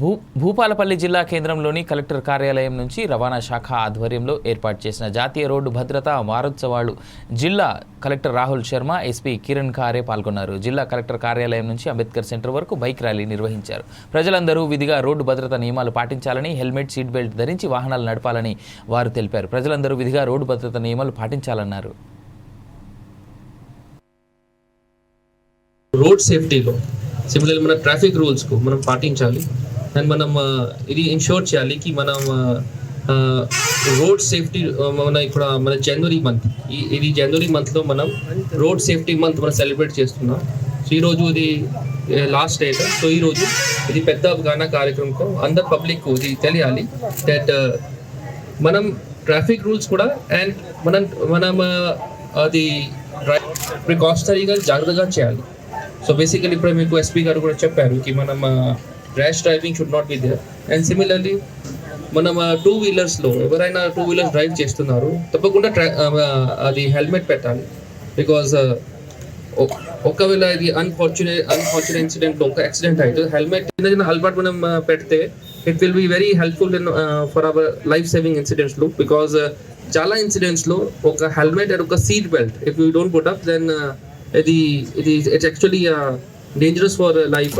భూ భూపాలపల్లి జిల్లా కేంద్రంలోని కలెక్టర్ కార్యాలయం నుంచి రవాణా శాఖ ఆధ్వర్యంలో ఏర్పాటు చేసిన జాతీయ రోడ్డు భద్రతా వారోత్సవాలు జిల్లా కలెక్టర్ రాహుల్ శర్మ ఎస్పీ కిరణ్ ఖారే పాల్గొన్నారు. జిల్లా కలెక్టర్ కార్యాలయం నుంచి అంబేద్కర్ సెంటర్ వరకు బైక్ ర్యాలీ నిర్వహించారు. ప్రజలందరూ విధిగా రోడ్డు భద్రత నియమాలు పాటించాలని హెల్మెట్ సీట్ బెల్ట్ ధరించి వాహనాలు నడపాలని వారు తెలిపారు. ప్రజలందరూ విధిగా రోడ్డు భద్రత నియమాలు పాటించాలన్నారు. రోడ్ సేఫ్టీలో సిమిలర్ మన ట్రాఫిక్ రూల్స్కు మనం పాటించాలి. అండ్ మనం ఇది ఇన్షూర్ చేయాలి కి మనం రోడ్ సేఫ్టీ మన ఇక్కడ మన జనవరి మంత్ ఇది జనవరి మంత్లో మనం రోడ్ సేఫ్టీ మంత్ మనం సెలబ్రేట్ చేస్తున్నాం. సో ఈరోజు ఇది లాస్ట్ డేట్ సో ఈరోజు ఇది పెద్ద అవగాహన కార్యక్రమంతో అందరు పబ్లిక్ ఇది తెలియాలి దట్ మనం ట్రాఫిక్ రూల్స్ కూడా అండ్ మనం మనం అది ప్రికాషనరీగా జాగ్రత్తగా చేయాలి. సో బేసికలీ ఇప్పుడు మీకు ఎస్పీ గారు కూడా చెప్పారు కి మనం rash driving should not be there and similarly మనం టూ వీలర్స్లో ఎవరైనా టూ వీలర్స్ డ్రైవ్ చేస్తున్నారు తప్పకుండా అది హెల్మెట్ పెట్టాలి. బికాజ్ ఒకవేళ ఇది అన్ఫార్చునేట్ అన్ఫార్చునేట్ ఇన్సిడెంట్ ఒక యాక్సిడెంట్ అయితే హెల్మెట్ చిన్న చిన్న హెల్మెట్ మనం పెడితే it will be very helpful in for our life saving ఇన్సిడెంట్స్లో because చాలా ఇన్సిడెంట్స్లో ఒక హెల్మెట్ అండ్ ఒక seat belt if you don't put up then ఇది ఇది it's actually dangerous for life